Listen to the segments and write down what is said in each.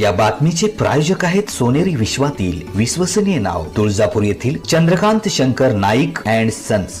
या बातमीचे प्रायोजक आहेत सोनेरी विश्वातील विश्वसनीय नाव तुळजापूर येथील Chandrakant Shankar Naik and sons.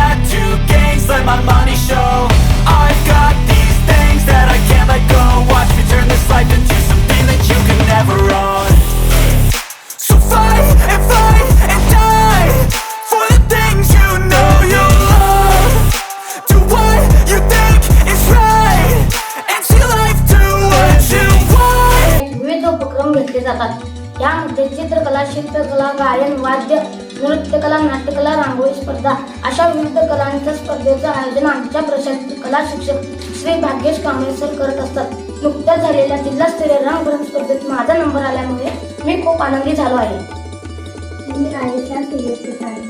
जातात. यामध्ये चित्रकला शिल्पकला गायन वाद्य नृत्यकला नाट्यकला रांगोळी स्पर्धा अशा विविध कलांच्या स्पर्धेचं आयोजन आमच्या प्रशासकीय कला शिक्षक श्री भाग्येश कांबळे सर करत असतात. नुकत्याच झालेल्या जिल्हास्तरीय रंगभरण स्पर्धेत माझा नंबर आल्यामुळे मी खूप आनंदी झालो आहे. मी आयुष्यात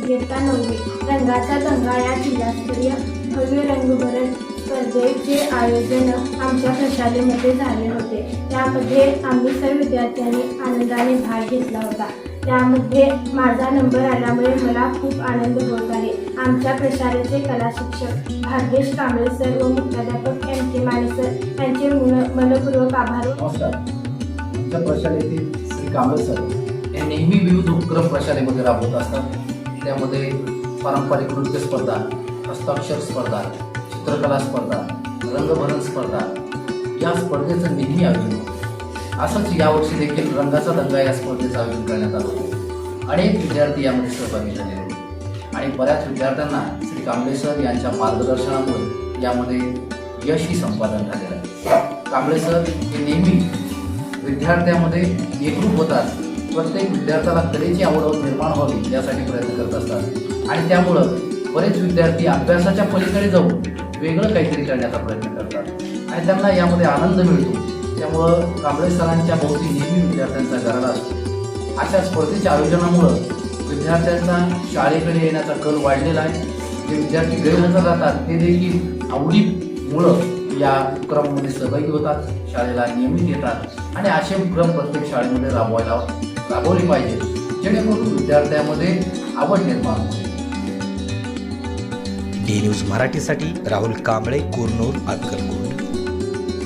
इयत्ता नववी. रंगाचा गंगा या जिल्हास्तरीय भव्य रंगभरण स्पर्धेचे आयोजन आमच्या प्रशालेमध्ये झाले होते. त्यामध्ये आम्ही सर्व विद्यार्थ्यांनी आनंदाने भाग घेतला होता. त्यामध्ये माझा नंबर आल्यामुळे मला खूप आनंद होत आहे. आमच्या प्रशालेचे कला शिक्षक भाग्येश कांबळे सर व मुख्याध्यापक एम के माने सर यांचे मन मनपूर्वक आभार. आमच्या प्रशालेतील श्री कांबळे सर हे नेहमी विविध उपक्रम प्रशालेमध्ये राबवत असतात. त्यामध्ये पारंपरिक नृत्य स्पर्धा हस्ताक्षर स्पर्धा चित्रकला स्पर्धा रंगभरण स्पर्धा या स्पर्धेचं नेहमी आयोजन होतं. असंच यावर्षी देखील रंगाचा दंगा या स्पर्धेचं आयोजन करण्यात आलं होतं. अनेक विद्यार्थी यामध्ये सहभागी झालेले होते. आणि बऱ्याच विद्यार्थ्यांना श्री कांबळे सर यांच्या मार्गदर्शनामुळे यामध्ये यशही संपादन झालेलं आहे. कांबळे सर हे नेहमी विद्यार्थ्यामध्ये एकरूप होतात. प्रत्येक विद्यार्थ्याला कलेची आवड निर्माण व्हावी यासाठी प्रयत्न करत असतात. आणि त्यामुळं बरेच विद्यार्थी अभ्यासाच्या पलीकडे जाऊन वेगळं काहीतरी करण्याचा प्रयत्न करतात. आणि त्यांना यामध्ये आनंद मिळतो. त्यामुळं कांबळे सरांच्या भोवती नेहमी विद्यार्थ्यांचा गराडा असतो. अशा स्पर्धेच्या आयोजनामुळं विद्यार्थ्यांचा शाळेकडे येण्याचा कल वाढलेला आहे. जे विद्यार्थी गैरहजर राहतात ते देखील आवडीमुळं या उपक्रमामध्ये सहभागी होतात शाळेला नियमित येतात आणि असे उपक्रम प्रत्येक शाळेमध्ये राबवायला राबवले पाहिजे जेणेकरून विद्यार्थ्यांमध्ये आवड निर्माण होते डी न्यूज मराठीसाठी राहुल कांबळे कुरनूर अक्कलकोट.